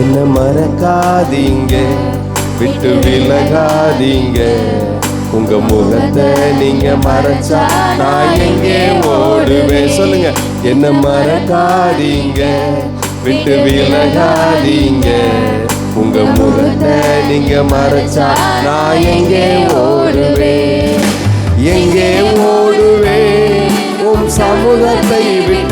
என்ன மறக்காதீங்க? விட்டு விலகாதீங்க. உங்க முகத்தை நீங்க மறைச்சா நான் எங்கே ஓடுவேன்? சொல்லுங்க. என்ன மறக்காதீங்க? விட்டு விலகாதீங்க. உங்க முகத்தை நீங்க மறைச்சா நான் எங்கே ஓடுவேன்? எங்கே ஓடுவேன்? உன் சமூகத்தை விட்டு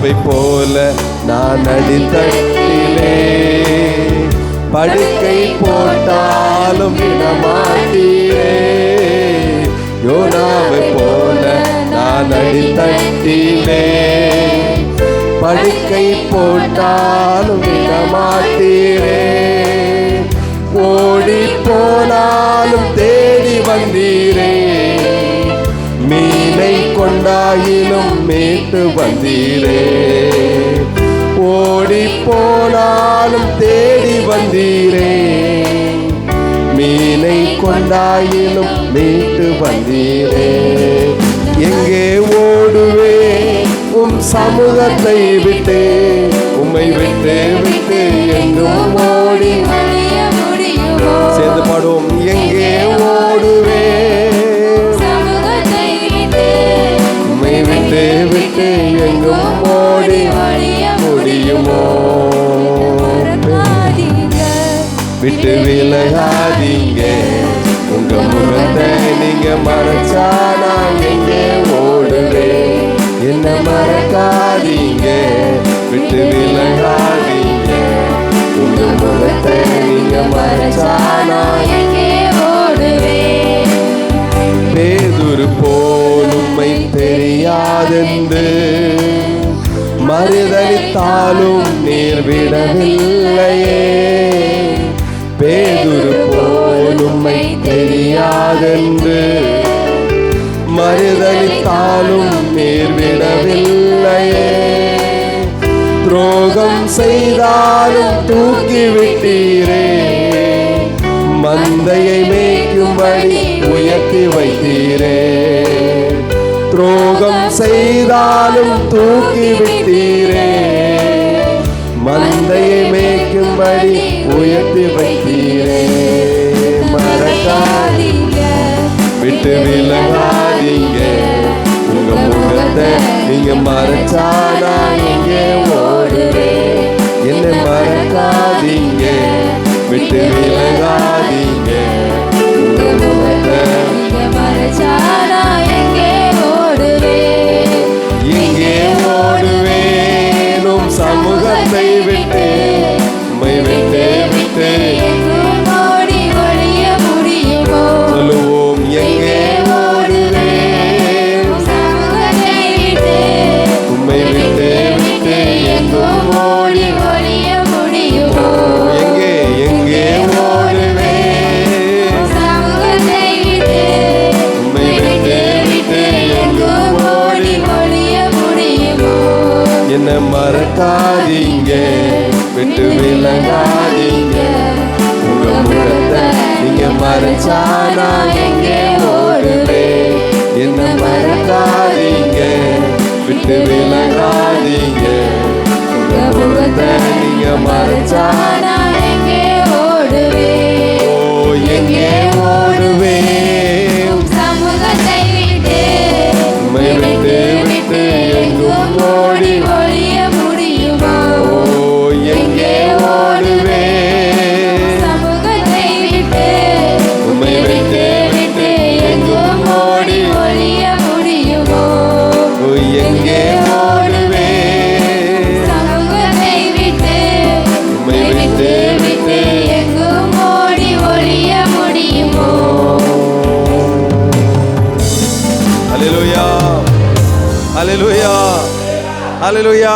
பாவை போல நான் அடித்தட்டிலே. படுக்கை போட்டாலும் விடமாட்டீரே யோனாவை போல நான் அடித்தட்டிலே. படுக்கை போட்டாலும் விடமாட்டீரே ஓடி போனாலும் தேடி வந்தீரே. கொண்டாயினும் மீட்டு வந்தீரே. ஓடி போனாலும் தேடி வந்தீரே. மீனை கொண்டாயிலும் மீட்டு வந்தீரே. எங்கே ஓடுவே? உம் சமூகத்தை விட்டு உம்மை விட்டு விட்டு எங்கும் விட்டு விலகாதீங்க. உங்க முகத்தை நீங்க மறைச்சா நான் எங்கே ஓடுவேன். என்ன மறக்காதீங்க. விட்டு விலகாதீங்க. உங்க முகத்தை நீங்க மறைச்சா நான் எங்கே ஓடுவேன். பேதுரு போலுமை தெரியாதென்று மறுதளித்தாலும் நீர் விடவில்லையே. பேதுரு போல் உம்மை தெரியாதென்று மறுதளித்தாலும் நீர் விடவில்லையே துரோகம் செய்தாலும் தூக்கிவிட்டீரே. மந்தையை மேய்க்கும்படி உயர்த்தி வைத்தீரே. துரோகம் செய்தாலும் தூக்கிவிட்டீரே. மேய்க்கும்படி உயர்த்தி வைத்தீரே. மறக்காதீங்க. விட்டு விலகாதீங்க. உங்க முகத்தை நீங்க மறைச்சா நான் எங்கே ஓடுவேன் என்ன மறக்காதீங்க. விட்டு விலகாதீங்க. உங்க முகத்தை நீங்க எங்கே ஓடுவேன் எங்கே ஓடுவேனும் சமூகத்தை விட்டு. என்ன மறக்காதீங்க. விட்டு விலகாதீங்க. உங்க முகத்தை நீங்க மறைச்சா நான் எங்கே ஓடுவேன்? என்ன மறக்காதீங்க. விட்டு விலகாதீங்க. உங்க முகத்தை நீங்க மறைச்சா அலலுயா அலலுயா